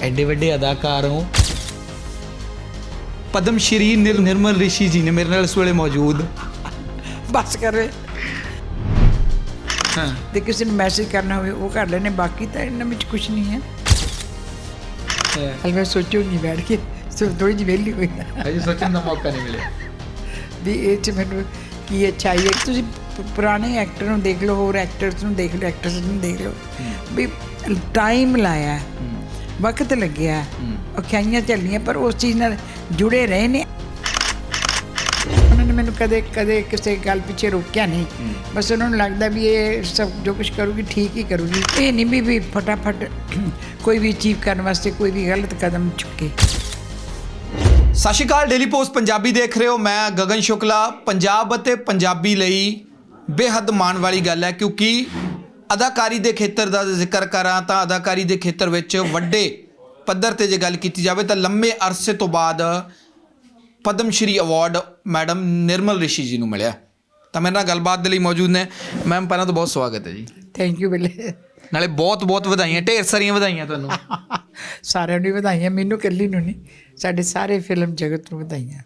ਐਡੇ ਵੱਡੇ ਅਦਾਕਾਰ ਹੋ। ਪਦਮ ਸ਼੍ਰੀ ਨਿਰ- ਨਿਰਮਲ ਰਿਸ਼ੀ ਜੀ ਨੇ ਮੇਰੇ ਨਾਲ ਇਸ ਵੇਲੇ ਮੌਜੂਦ। ਬਸ ਕਰੇ ਹਾਂ। ਤੇ ਕਿਸੇ ਨੂੰ ਮੈਸੇਜ ਕਰਨਾ ਹੋਵੇ ਉਹ ਕਰ ਲੈਣੇ ਬਾਕੀ ਤਾਂ ਇਹਨਾਂ ਵਿੱਚ ਕੁਝ ਨਹੀਂ ਹੈ। ਹਲ ਮੈਂ ਸੋਚੂਗੀ ਬੈਠ ਕੇ ਸੋ ਥੋੜੀ ਜਿਹੀ ਵਿਹਲੀ ਹੋਈ ਅਜੇ ਸੋਚਣ ਦਾ ਮੌਕਾ ਨਹੀਂ ਮਿਲਿਆ। ਵੀ ਇਹ ਚ ਮੈਨੂੰ ਕੀ ਅੱਛਾਈ ਹੈ ਤੁਸੀਂ ਪੁਰਾਣੇ ਐਕਟਰ ਨੂੰ ਦੇਖ ਲਓ ਹੋਰ ਐਕਟਰਸ ਨੂੰ ਦੇਖ ਲਓ ਐਕਟਰਸ ਨੂੰ ਦੇਖ ਲਓ। ਵੀ ਟਾਈਮ ਲਾਇਆ। ਵਕਤ ਲੱਗਿਆ ਔਖਾਈਆਂ ਚੱਲੀਆਂ, ਪਰ ਉਸ ਚੀਜ਼ ਨਾਲ ਜੁੜੇ ਰਹੇ ਨੇ। ਉਹਨਾਂ ਨੇ ਮੈਨੂੰ ਕਦੇ ਕਦੇ ਕਿਸੇ ਗੱਲ ਪਿੱਛੇ ਰੋਕਿਆ ਨਹੀਂ। ਬਸ ਉਹਨਾਂ ਨੂੰ ਲੱਗਦਾ ਵੀ ਇਹ ਸਭ ਜੋ ਕੁਝ ਕਰੂਗੀ, ਠੀਕ ਹੀ ਕਰੂਗੀ। ਇਹ ਨਹੀਂ ਵੀ ਵੀ ਫਟਾਫਟ ਕੋਈ ਵੀ ਅਚੀਵ ਕਰਨ ਵਾਸਤੇ ਕੋਈ ਵੀ ਗਲਤ ਕਦਮ ਚੁੱਕੇ। ਸਤਿ ਸ਼੍ਰੀ ਅਕਾਲ ਡੇਲੀ ਪੋਸਟ ਪੰਜਾਬੀ ਦੇਖ ਰਹੇ ਹੋ। ਮੈਂ ਗਗਨ ਸ਼ੁਕਲਾ। ਪੰਜਾਬ ਅਤੇ ਪੰਜਾਬੀ ਲਈ ਬੇਹੱਦ ਮਾਣ ਵਾਲੀ ਗੱਲ ਹੈ, ਕਿਉਂਕਿ ਅਦਾਕਾਰੀ ਦੇ ਖੇਤਰ ਦਾ ਜ਼ਿਕਰ ਕਰਾਂ ਤਾਂ ਅਦਾਕਾਰੀ ਦੇ ਖੇਤਰ ਵਿੱਚ ਵੱਡੇ ਪੱਧਰ ਤੇ ਜੇ ਗੱਲ ਕੀਤੀ ਜਾਵੇ ਤਾਂ ਲੰਮੇ ਅਰਸੇ ਤੋਂ ਬਾਅਦ ਪਦਮ ਸ਼੍ਰੀ ਅਵਾਰਡ ਮੈਡਮ ਨਿਰਮਲ ਰਿਸ਼ੀ ਜੀ ਨੂੰ ਮਿਲਿਆ। ਤਾਂ ਮੇਰੇ ਨਾਲ ਗੱਲਬਾਤ ਦੇ ਲਈ ਮੌਜੂਦ ਨੇ। ਮੈਮ ਪਹਿਲਾਂ ਤਾਂ ਬਹੁਤ ਸਵਾਗਤ ਹੈ ਜੀ। ਥੈਂਕ ਯੂ ਬਿੱਲੇ। ਨਾਲੇ ਬਹੁਤ ਬਹੁਤ ਵਧਾਈਆਂ ਢੇਰ ਸਾਰੀਆਂ ਵਧਾਈਆਂ ਤੁਹਾਨੂੰ। ਸਾਰਿਆਂ ਨੂੰ ਵਧਾਈਆਂ ਮੈਨੂੰ ਇਕੱਲੀ ਨੂੰ ਨਹੀਂ ਸਾਡੇ ਸਾਰੇ ਫਿਲਮ ਜਗਤ ਨੂੰ ਵਧਾਈਆਂ।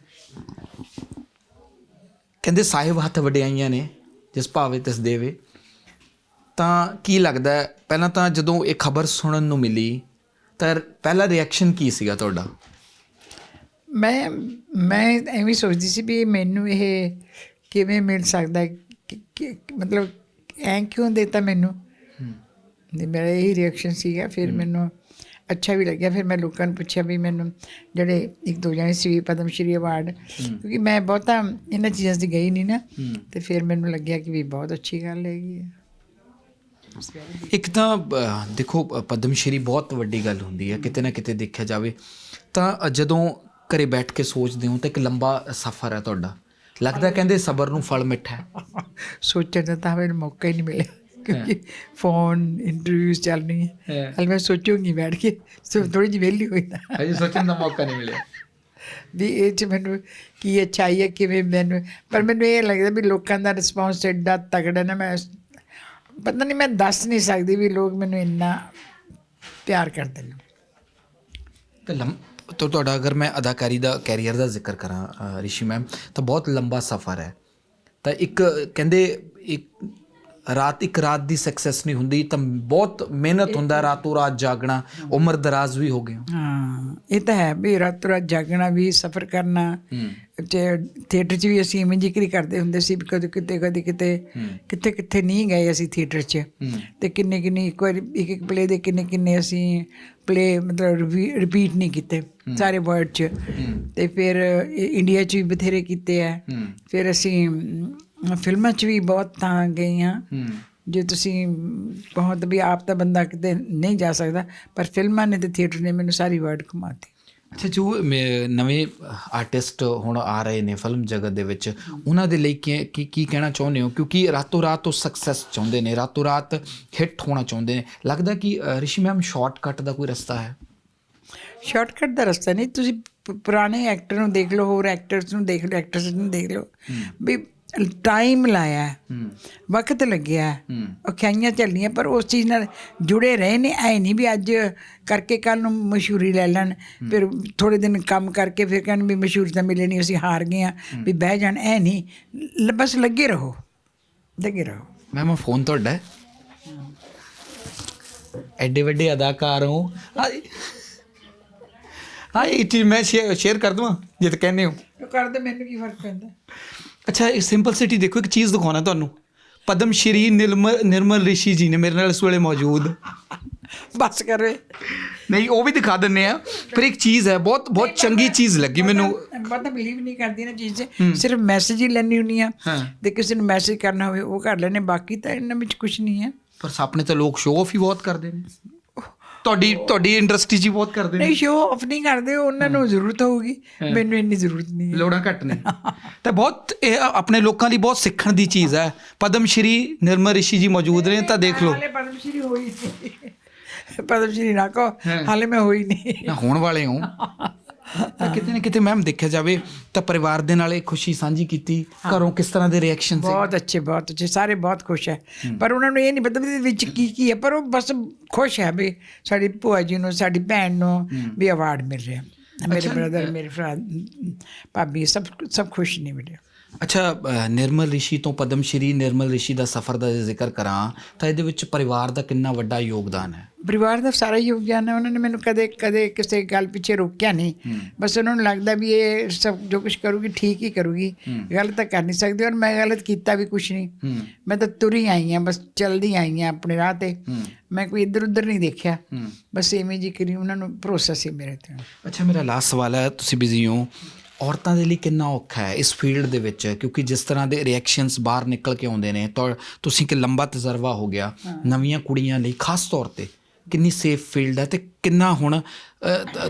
ਕਹਿੰਦੇ ਸਾਹਿਬ ਹੱਥ ਵਡਿਆਈਆਂ ਨੇ ਜਿਸ ਭਾਵੇ ਤਿਸ ਦੇਵੇ। ਤਾਂ ਕੀ ਲੱਗਦਾ ਹੈ, ਪਹਿਲਾਂ ਤਾਂ ਜਦੋਂ ਇਹ ਖਬਰ ਸੁਣਨ ਨੂੰ ਮਿਲੀ ਤਾਂ ਪਹਿਲਾ ਰਿਐਕਸ਼ਨ ਕੀ ਸੀਗਾ ਤੁਹਾਡਾ? ਮੈਂ ਮੈਂ ਐਵੇਂ ਸੋਚਦੀ ਸੀ ਵੀ ਮੈਨੂੰ ਇਹ ਕਿਵੇਂ ਮਿਲ ਸਕਦਾ ਮਤਲਬ ਐਂ ਕਿਉਂ ਦਿੱਤਾ ਮੈਨੂੰ? ਤੇ ਮੇਰਾ ਇਹ ਰਿਐਕਸ਼ਨ ਸੀਗਾ ਫਿਰ ਮੈਨੂੰ ਅੱਛਾ ਵੀ ਲੱਗਿਆ ਫਿਰ ਮੈਂ ਲੋਕਾਂ ਨੂੰ ਪੁੱਛਿਆ ਵੀ ਮੈਨੂੰ ਜਿਹੜੇ ਇੱਕ ਦੋ ਜਣੇ ਸੀ ਪਦਮ ਸ਼੍ਰੀ ਅਵਾਰਡ ਕਿਉਂਕਿ ਮੈਂ ਬਹੁਤਾ ਇਹਨਾਂ ਚੀਜ਼ਾਂ 'ਤੇ ਗਈ ਨਹੀਂ ਨਾ ਤੇ ਫਿਰ ਮੈਨੂੰ ਲੱਗਿਆ ਕਿ ਵੀ ਬਹੁਤ ਅੱਛੀ ਗੱਲ ਹੈਗੀ ਹੈ ਇੱਕ ਤਾਂ ਦੇਖੋ ਪਦਮ ਸ਼੍ਰੀ ਬਹੁਤ ਵੱਡੀ ਗੱਲ ਹੁੰਦੀ ਹੈ ਕਿਤੇ ਨਾ ਕਿਤੇ ਦੇਖਿਆ ਜਾਵੇ ਤਾਂ ਜਦੋਂ ਘਰੇ ਬੈਠ ਕੇ ਸੋਚਦੇ ਹੋ ਤਾਂ ਇੱਕ ਲੰਬਾ ਸਫ਼ਰ ਹੈ ਤੁਹਾਡਾ। ਲੱਗਦਾ ਕਹਿੰਦੇ ਸਬਰ ਨੂੰ ਫਲ ਮਿੱਠਾ ਹੈ। ਸੋਚਣ ਦਾ ਤਾਂ ਮੈਨੂੰ ਮੌਕਾ ਹੀ ਨਹੀਂ ਮਿਲਿਆ ਕਿਉਂਕਿ ਫੋਨ ਇੰਟਰਵਿਊਜ਼ ਚੱਲ ਰਹੀ ਹੈ। ਹਲ ਮੈਂ ਸੋਚੂਗੀ ਬੈਠ ਕੇ ਸੋ ਥੋੜੀ ਜਿਹੀ ਵਿਹਲੀ ਹੋਈ ਨਾ ਅਜੇ ਸੋਚਣ ਦਾ ਮੌਕਾ ਨਹੀਂ ਮਿਲਿਆ। ਵੀ ਇਹ ਚ ਮੈਨੂੰ ਕੀ ਅੱਛਾਈ ਹੈ ਕਿਵੇਂ ਮੈਨੂੰ ਪਰ ਮੈਨੂੰ ਇਹ ਲੱਗਦਾ ਵੀ ਲੋਕਾਂ ਦਾ ਰਿਸਪੌਂਸ ਐਡਾ ਤਗੜਾ ਨਾ ਮੈਂ ਪਤਾ ਨਹੀਂ ਮੈਂ ਦੱਸ ਨਹੀਂ ਸਕਦੀ ਵੀ ਲੋਕ ਮੈਨੂੰ ਇੰਨਾ ਪਿਆਰ ਕਰਦੇ ਨੇ। ਤੇ ਲੰਮ ਤੋ ਤੁਹਾਡਾ ਅਗਰ ਮੈਂ ਅਦਾਕਾਰੀ ਦਾ ਕੈਰੀਅਰ ਦਾ ਜ਼ਿਕਰ ਕਰਾਂ ਰਿਸ਼ੀ ਮੈਮ, ਤਾਂ ਬਹੁਤ ਲੰਬਾ ਸਫ਼ਰ ਹੈ। ਤਾਂ ਇੱਕ ਕਹਿੰਦੇ ਇੱਕ ਰਾਤ ਇੱਕ ਰਾਤ ਦੀ ਸਕਸੈਸ ਨਹੀਂ ਹੁੰਦੀ ਤਾਂ ਬਹੁਤ ਮਿਹਨਤ ਹੁੰਦਾ ਰਾਤੋਂ ਰਾਤ ਜਾਗਣਾ ਉਮਰ ਦਰਾਜ਼ ਵੀ ਹੋ ਗਏ ਹੋ। ਇਹ ਤਾਂ ਹੈ ਵੀ ਰਾਤੋਂ ਰਾਤ ਜਾਗਣਾ ਵੀ ਸਫ਼ਰ ਕਰਨਾ ਤੇ ਥੀਏਟਰ 'ਚ ਵੀ ਅਸੀਂ ਇਵੇਂ ਜ਼ਿਕਰ ਕਰਦੇ ਹੁੰਦੇ ਸੀ ਕਦੇ ਕਿਤੇ ਕਦੇ ਕਿਤੇ ਕਿੱਥੇ ਕਿੱਥੇ ਨਹੀਂ ਗਏ ਅਸੀਂ ਥੀਏਟਰ 'ਚ। ਤੇ ਕਿੰਨੇ ਕਿੰਨੇ ਇੱਕ ਵਾਰੀ ਇੱਕ ਇੱਕ ਪਲੇ ਦੇ ਕਿੰਨੇ ਕਿੰਨੇ ਅਸੀਂ ਪਲੇ ਮਤਲਬ ਰਿਪੀਟ ਨਹੀਂ ਕੀਤੇ ਸਾਰੇ ਵਰਡ 'ਚ। ਤੇ ਫਿਰ ਇੰਡੀਆ 'ਚ ਵੀ ਬਥੇਰੇ ਕੀਤੇ ਆ। ਫਿਰ ਅਸੀਂ ਫਿਲਮਾਂ 'ਚ ਵੀ ਬਹੁਤ ਥਾਂ ਹਾਂ। ਜੇ ਤੁਸੀਂ ਬਹੁਤ ਵੀ ਆਪ ਤਾਂ ਬੰਦਾ ਕਿਤੇ ਨਹੀਂ ਜਾ ਸਕਦਾ ਪਰ ਫਿਲਮਾਂ ਨੇ ਤੇ ਥੀਏਟਰ ਨੇ ਮੈਨੂੰ ਸਾਰੀ ਵਰਡ ਘੁਮਾਤੀ। ਅੱਛਾ ਜੋ ਨਵੇਂ ਆਰਟਿਸਟ ਹੁਣ ਆ ਰਹੇ ਨੇ ਫਿਲਮ ਜਗਤ ਦੇ ਵਿੱਚ ਉਹਨਾਂ ਦੇ ਲਈ ਕੀ ਕੀ ਕਹਿਣਾ ਚਾਹੁੰਦੇ ਹੋ? ਕਿਉਂਕਿ ਰਾਤੋਂ ਰਾਤ ਉਹ ਸਕਸੈਸ ਚਾਹੁੰਦੇ ਨੇ ਰਾਤੋਂ ਰਾਤ ਹਿੱਟ ਹੋਣਾ ਚਾਹੁੰਦੇ ਨੇ। ਲੱਗਦਾ ਕਿ ਰਿਸ਼ੀ ਮੈਮ ਸ਼ਾਰਟਕਟ ਦਾ ਕੋਈ ਰਸਤਾ ਹੈ? ਸ਼ਾਰਟਕਟ ਦਾ ਰਸਤਾ ਨਹੀਂ ਤੁਸੀਂ ਪੁਰਾਣੇ ਐਕਟਰ ਨੂੰ ਦੇਖ ਲਓ ਹੋਰ ਐਕਟਰਸ ਨੂੰ ਦੇਖ ਲਓ ਐਕਟਰਸ ਨੂੰ ਦੇਖ ਲਓ। ਵੀ ਟਾਈਮ ਲਾਇਆ ਵਕਤ ਲੱਗਿਆ ਔਖਾਈਆਂ ਚੱਲੀਆਂ ਪਰ ਉਸ ਚੀਜ਼ ਨਾਲ ਜੁੜੇ ਰਹੇ ਨੇ। ਐ ਨਹੀਂ ਵੀ ਅੱਜ ਕਰਕੇ ਕੱਲ ਨੂੰ ਮਸ਼ਹੂਰੀ ਲੈ ਲੈਣ ਫਿਰ ਥੋੜੇ ਦਿਨ ਕੰਮ ਕਰਕੇ ਫਿਰ ਕਹਿਣ ਵੀ ਮਸ਼ਹੂਰੀ ਤਾਂ ਮਿਲੇ ਨਹੀਂ ਅਸੀਂ ਹਾਰ ਗਏ ਆ ਵੀ ਬਹਿ ਜਾਣ। ਐ ਨਹੀਂ ਲ- ਬਸ ਲੱਗੇ ਰਹੋ। ਲੱਗੇ ਰਹੋ। ਮੈਮ ਫੋਨ ਤੁਹਾਡਾ ਹੈ? ਐਡੇ ਵੱਡੇ ਅਦਾਕਾਰ ਹੋ। ਹਾਂ ਇਹ ਚੀਜ਼ ਮੈਂ ਸ਼ੇਅਰ ਕਰ ਦਵਾਂ ਜੇ ਤਾਂ ਕਹਿੰਦੇ ਹੋ। ਕਰਦੇ ਮੈਨੂੰ ਕੀ ਫ਼ਰਕ ਪੈਂਦਾ? ਅੱਛਾ ਇਹ ਸਿੰਪਲਸਿਟੀ ਦੇਖੋ ਇੱਕ ਚੀਜ਼ ਦਿਖਾਉਣਾ ਤੁਹਾਨੂੰ। ਪਦਮ ਸ਼੍ਰੀ ਨਿਰਮਲ ਨਿਰਮਲ ਰਿਸ਼ੀ ਜੀ ਨੇ ਮੇਰੇ ਨਾਲ ਇਸ ਵੇਲੇ ਮੌਜੂਦ। ਬਸ ਕਰੇ ਨਹੀਂ ਉਹ ਵੀ ਦਿਖਾ ਦਿੰਨੇ ਆ। ਪਰ ਇੱਕ ਚੀਜ਼ ਹੈ ਬਹੁਤ ਬਹੁਤ ਚੰਗੀ ਚੀਜ਼ ਲੱਗੀ ਮੈਨੂੰ। ਮੈਂ ਤਾਂ ਬਿਲੀਵ ਨਹੀਂ ਕਰਦੀ ਨਾ ਚੀਜ਼ 'ਚ। ਸਿਰਫ ਮੈਸੇਜ ਹੀ ਲੈਣੀ ਹੁੰਦੀ ਆ। ਤੇ ਕਿਸੇ ਨੂੰ ਮੈਸੇਜ ਕਰਨਾ ਹੋਵੇ ਉਹ ਕਰ ਲੈਣੇ ਬਾਕੀ ਤਾਂ ਇਹਨਾਂ ਵਿੱਚ ਕੁਝ ਨਹੀਂ ਹੈ। ਪਰ ਸਾਹਮਣੇ ਤਾਂ ਲੋਕ ਸ਼ੋਅ ਆਫ ਹੀ ਬਹੁਤ ਕਰਦੇ ਨੇ। ਤੁਹਾਡੀ ਤੁਹਾਡੀ ਇੰਡਸਟਰੀ 'ਚ ਹੀ ਬਹੁਤ ਕਰਦੇ ਨੇ। ਨਹੀਂ ਸ਼ੋਅ ਆਫ ਨਹੀਂ ਕਰਦੇ ਉਹਨਾਂ ਨੂੰ ਜ਼ਰੂਰਤ ਹੋਊਗੀ। ਮੈਨੂੰ ਇੰਨੀ ਜ਼ਰੂਰਤ ਨਹੀਂ। ਹੈ ਲੋੜਾਂ ਘੱਟ ਨੇ। ਤਾਂ ਬਹੁਤ ਇਹ ਆਪਣੇ ਲੋਕਾਂ ਲਈ ਬਹੁਤ ਸਿੱਖਣ ਦੀ ਚੀਜ਼ ਹੈ। ਪਦਮ ਸ਼੍ਰੀ ਨਿਰਮਲ ਰਿਸ਼ੀ ਜੀ ਮੌਜੂਦ ਨੇ ਤਾਂ ਦੇਖ ਲਓ। ਹਾਲੇ ਪਦਮ ਸ਼੍ਰੀ ਹੋਈ ਨਹੀਂ। ਪਦਮ ਸ਼੍ਰੀ ਨਾ ਕੋ ਹਾਲੇ ਮੈਂ ਹੋਈ ਨਹੀਂ। ਨਾ ਹੋਣ ਵਾਲੇ ਹੋ। ਤਾਂ ਕਿਤੇ ਨਾ ਕਿਤੇ ਮੈਮ ਦੇਖਿਆ ਜਾਵੇ ਤਾਂ ਪਰਿਵਾਰ ਦੇ ਨਾਲ ਇਹ ਖੁਸ਼ੀ ਸਾਂਝੀ ਕੀਤੀ। ਘਰੋਂ ਕਿਸ ਤਰ੍ਹਾਂ ਦੇ ਰਿਐਕਸ਼ਨ ਸੀ? ਬਹੁਤ ਅੱਛੇ ਬਹੁਤ ਅੱਛੇ ਸਾਰੇ ਬਹੁਤ ਖੁਸ਼ ਹੈ। ਪਰ ਉਹਨਾਂ ਨੂੰ ਇਹ ਨਹੀਂ ਪਤਾ ਵੀ ਵਿੱਚ ਕੀ ਕੀ ਹੈ ਪਰ ਉਹ ਬਸ ਖੁਸ਼ ਹੈ ਵੀ ਸਾਡੀ ਭੂਆ ਜੀ ਨੂੰ ਸਾਡੀ ਭੈਣ ਨੂੰ ਵੀ ਅਵਾਰਡ ਮਿਲ ਰਿਹਾ। ਮੇਰੇ ਬ੍ਰਦਰ ਮੇਰੇ ਭਰਾ ਭਾਬੀ ਸਭ ਸਭ ਖੁਸ਼ ਨੇ ਮੇਰੇ। ਅੱਛਾ ਨਿਰਮਲ ਰਿਸ਼ੀ ਤੋਂ ਪਦਮ ਸ਼੍ਰੀ ਨਿਰਮਲ ਰਿਸ਼ੀ ਦਾ ਸਫ਼ਰ ਦਾ ਜ਼ਿਕਰ ਕਰਾਂ ਤਾਂ ਇਹਦੇ ਵਿੱਚ ਪਰਿਵਾਰ ਦਾ ਕਿੰਨਾ ਵੱਡਾ ਯੋਗਦਾਨ ਹੈ? ਪਰਿਵਾਰ ਦਾ ਸਾਰਾ ਯੋਗਦਾਨ ਹੈ ਉਹਨਾਂ ਨੇ ਮੈਨੂੰ ਕਦੇ ਕਦੇ ਕਿਸੇ ਗੱਲ ਪਿੱਛੇ ਰੋਕਿਆ ਨਹੀਂ। ਬਸ ਉਹਨਾਂ ਨੂੰ ਲੱਗਦਾ ਵੀ ਇਹ ਸਭ ਜੋ ਕੁਝ ਕਰੂਗੀ ਠੀਕ ਹੀ ਕਰੂਗੀ। ਗਲਤ ਤਾਂ ਕਰ ਨਹੀਂ ਸਕਦੀ ਔਰ ਮੈਂ ਗਲਤ ਕੀਤਾ ਵੀ ਕੁਝ ਨਹੀਂ। ਮੈਂ ਤਾਂ ਤੁਰੀ ਆਈ ਹਾਂ ਬਸ ਚਲਦੀ ਆਈ ਹਾਂ ਆਪਣੇ ਰਾਹ ਤੇ। ਮੈਂ ਕੋਈ ਇੱਧਰ ਉੱਧਰ ਨਹੀਂ ਦੇਖਿਆ। ਬਸ ਐਵੇਂ ਜੀ ਕਰੀ ਉਹਨਾਂ ਨੂੰ ਭਰੋਸਾ ਸੀ ਮੇਰੇ ਤੇ। ਅੱਛਾ ਮੇਰਾ ਲਾਸਟ ਸਵਾਲ ਹੈ ਤੁਸੀਂ ਬਿਜ਼ੀ ਹੋ। ਔਰਤਾਂ ਦੇ ਲਈ ਕਿੰਨਾ ਔਖਾ ਹੈ ਇਸ ਫੀਲਡ ਦੇ ਵਿੱਚ? ਕਿਉਂਕਿ ਜਿਸ ਤਰ੍ਹਾਂ ਦੇ ਰਿਐਕਸ਼ਨਸ ਬਾਹਰ ਨਿਕਲ ਕੇ ਆਉਂਦੇ ਨੇ ਤਾਂ ਤੁਸੀਂ ਕਿ ਲੰਬਾ ਤਜਰਬਾ ਹੋ ਗਿਆ ਨਵੀਆਂ ਕੁੜੀਆਂ ਲਈ ਖਾਸ ਤੌਰ ਤੇ। ਕਿੰਨੀ ਸੇਫ ਫੀਲਡ ਹੈ ਤੇ ਕਿੰਨਾ ਹੁਣ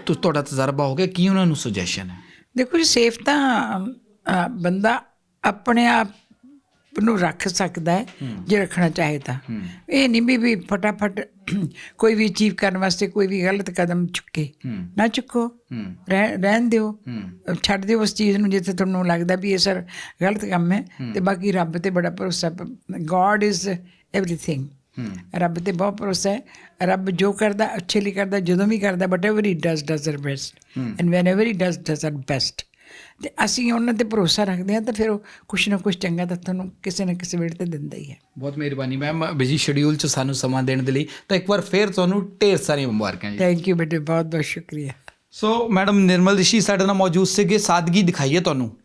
ਤੁਹਾਡਾ ਤਜਰਬਾ ਹੋ ਗਿਆ ਕੀ ਉਹਨਾਂ ਨੂੰ ਸੁਜੈਸ਼ਨ ਹੈ? ਦੇਖੋ ਜੀ ਸੇਫ ਤਾਂ ਬੰਦਾ ਆਪਣੇ ਆਪ ਨੂੰ ਰੱਖ ਸਕਦਾ ਹੈ ਜੇ ਰੱਖਣਾ ਚਾਹੇ ਤਾਂ ਇਹ ਨਹੀਂ ਵੀ ਵੀ ਫਟਾਫਟ ਕੋਈ ਵੀ ਅਚੀਵ ਕਰਨ ਵਾਸਤੇ ਕੋਈ ਵੀ ਗਲਤ ਕਦਮ ਚੁੱਕੇ। ਨਾ ਚੁੱਕੋ। ਰਹਿ- ਰਹਿਣ ਦਿਓ। ਛੱਡ ਦਿਓ ਉਸ ਚੀਜ਼ ਨੂੰ ਜਿੱਥੇ ਤੁਹਾਨੂੰ ਲੱਗਦਾ ਵੀ ਇਹ ਸਰ ਗਲਤ ਕੰਮ ਹੈ ਤੇ ਬਾਕੀ ਰੱਬ ਤੇ ਬੜਾ ਭਰੋਸਾ ਗੋਡ ਇਜ਼ ਐਵਰੀਥਿੰਗ ਰੱਬ ਤੇ ਬਹੁਤ ਭਰੋਸਾ ਹੈ। ਰੱਬ ਜੋ ਕਰਦਾ ਅੱਛੇ ਲਈ ਕਰਦਾ ਜਦੋਂ ਵੀ ਕਰਦਾ but ever does does the best and when ever does does the best ਤੇ ਅਸੀਂ ਉਹਨਾਂ ਤੇ ਭਰੋਸਾ ਰੱਖਦੇ ਹਾਂ ਤਾਂ ਫਿਰ ਉਹ ਕੁਛ ਨਾ ਕੁਛ ਚੰਗਾ ਤਾਂ ਤੁਹਾਨੂੰ ਕਿਸੇ ਨਾ ਕਿਸੇ ਵੇਲੇ ਤੇ ਦਿੰਦਾ ਹੀ ਹੈ। ਬਹੁਤ ਮਿਹਰਬਾਨੀ ਮੈਮ ਬਿਜ਼ੀ ਸ਼ਡਿਊਲ 'ਚ ਸਾਨੂੰ ਸਮਾਂ ਦੇਣ ਦੇ ਲਈ। ਤਾਂ ਇੱਕ ਵਾਰ ਫੇਰ ਤੁਹਾਨੂੰ ਢੇਰ ਸਾਰੀਆਂ ਮੁਬਾਰਕਾਂ ਜੀ। ਥੈਂਕ ਯੂ ਬੇਟੇ ਬਹੁਤ ਬਹੁਤ ਸ਼ੁਕਰੀਆ। ਸੋ ਮੈਡਮ ਨਿਰਮਲ ਰਿਸ਼ੀ ਸਾਡੇ ਨਾਲ ਮੌਜੂਦ ਸੀਗੇ। ਸਾਦਗੀ ਦਿਖਾਈਏ ਤੁਹਾਨੂੰ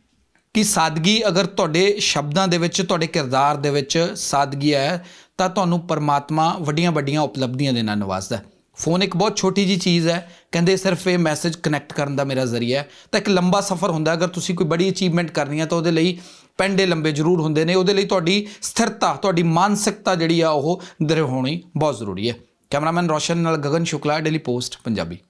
ਕਿ ਸਾਦਗੀ ਅਗਰ ਤੁਹਾਡੇ ਸ਼ਬਦਾਂ ਦੇ ਵਿੱਚ ਤੁਹਾਡੇ ਕਿਰਦਾਰ ਦੇ ਵਿੱਚ ਸਾਦਗੀ ਹੈ ਤਾਂ ਤੁਹਾਨੂੰ ਪਰਮਾਤਮਾ ਵੱਡੀਆਂ ਵੱਡੀਆਂ ਉਪਲਬਧੀਆਂ ਦੇ ਨਾਲ ਨਵਾਜ਼ਦਾ ਹੈ। ਫੋਨ ਇੱਕ ਬਹੁਤ ਛੋਟੀ ਜੀ ਚੀਜ਼ ਹੈ। ਕਹਿੰਦੇ ਸਿਰਫ ਇਹ ਮੈਸੇਜ ਕਨੈਕਟ ਕਰਨ ਦਾ ਮੇਰਾ ਜ਼ਰੀਆ ਹੈ। ਤਾਂ ਇੱਕ ਲੰਬਾ ਸਫ਼ਰ ਹੁੰਦਾ ਅਗਰ ਤੁਸੀਂ ਕੋਈ ਬੜੀ ਅਚੀਵਮੈਂਟ ਕਰਨੀ ਹੈ ਤਾਂ ਉਹਦੇ ਲਈ ਪੈਂਡੇ ਲੰਬੇ ਜ਼ਰੂਰ ਹੁੰਦੇ ਨੇ। ਉਹਦੇ ਲਈ ਤੁਹਾਡੀ ਸਥਿਰਤਾ, ਤੁਹਾਡੀ ਮਾਨਸਿਕਤਾ ਜਿਹੜੀ ਆ ਉਹ ਦ੍ਰਿੜ ਹੋਣੀ ਬਹੁਤ ਜ਼ਰੂਰੀ ਹੈ। ਕੈਮਰਾਮੈਨ ਰੋਸ਼ਨ ਨਾਲ ਗਗਨ ਸ਼ੁਕਲਾ ਡੇਲੀ ਪੋਸਟ ਪੰਜਾਬੀ।